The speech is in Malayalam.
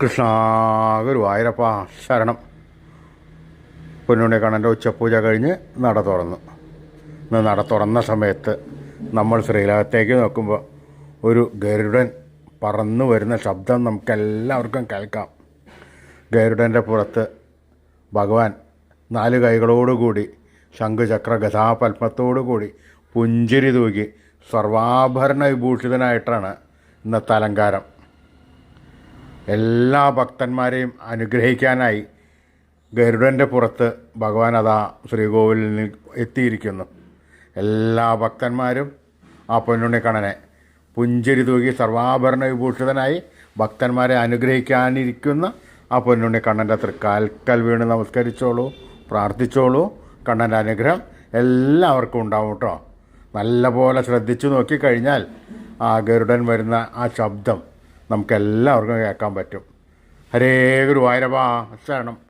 കൃഷ്ണ ഗുരുവായൂരപ്പ ശരണം. പൊന്നുണ്ണി കണ്ണന്റെ ഉച്ചപൂജ കഴിഞ്ഞ് നട തുറന്നു. ഇന്ന് നട തുറന്ന സമയത്ത് നമ്മൾ ശ്രീലകത്തേക്ക് നോക്കുമ്പോൾ ഒരു ഗരുഡൻ പറന്നു വരുന്ന ശബ്ദം നമുക്കെല്ലാവർക്കും കേൾക്കാം. ഗരുഡന്റെ പുറത്ത് ഭഗവാൻ നാല് കൈകളോടുകൂടി ശംഖുചക്ര ഗതാപത്മത്തോടുകൂടി പുഞ്ചിരി തൂകി സർവാഭരണ വിഭൂഷിതനായിട്ടാണ് ഇന്നത്തെ അലങ്കാരം. എല്ലാ ഭക്തന്മാരെയും അനുഗ്രഹിക്കാനായി ഗരുഡന്റെ പുറത്ത് ഭഗവാൻ അതാ ശ്രീകോവിലിൽ എത്തിയിരിക്കുന്നു. എല്ലാ ഭക്തന്മാരും ആ പൊന്നുണ്ണിക്കണ്ണനെ പുഞ്ചിരി തൂകി സർവാഭരണ വിഭൂഷിതനായി ഭക്തന്മാരെ അനുഗ്രഹിക്കാനിരിക്കുന്ന ആ പൊന്നുണ്ണിക്കണ്ണന്റെ തൃക്കാൽക്കൽ വീണ് നമസ്കരിച്ചോളൂ പ്രാർത്ഥിച്ചോളൂ. കണ്ണന്റെ അനുഗ്രഹം എല്ലാവർക്കും ഉണ്ടാവും കേട്ടോ. നല്ലപോലെ ശ്രദ്ധിച്ചു നോക്കിക്കഴിഞ്ഞാൽ ആ ഗരുഡൻ വരുന്ന ആ ശബ്ദം നമുക്കെല്ലാവർക്കും കേൾക്കാൻ പറ്റും. ഹരേ ഗുരുവായൂരപ്പാ ശരണം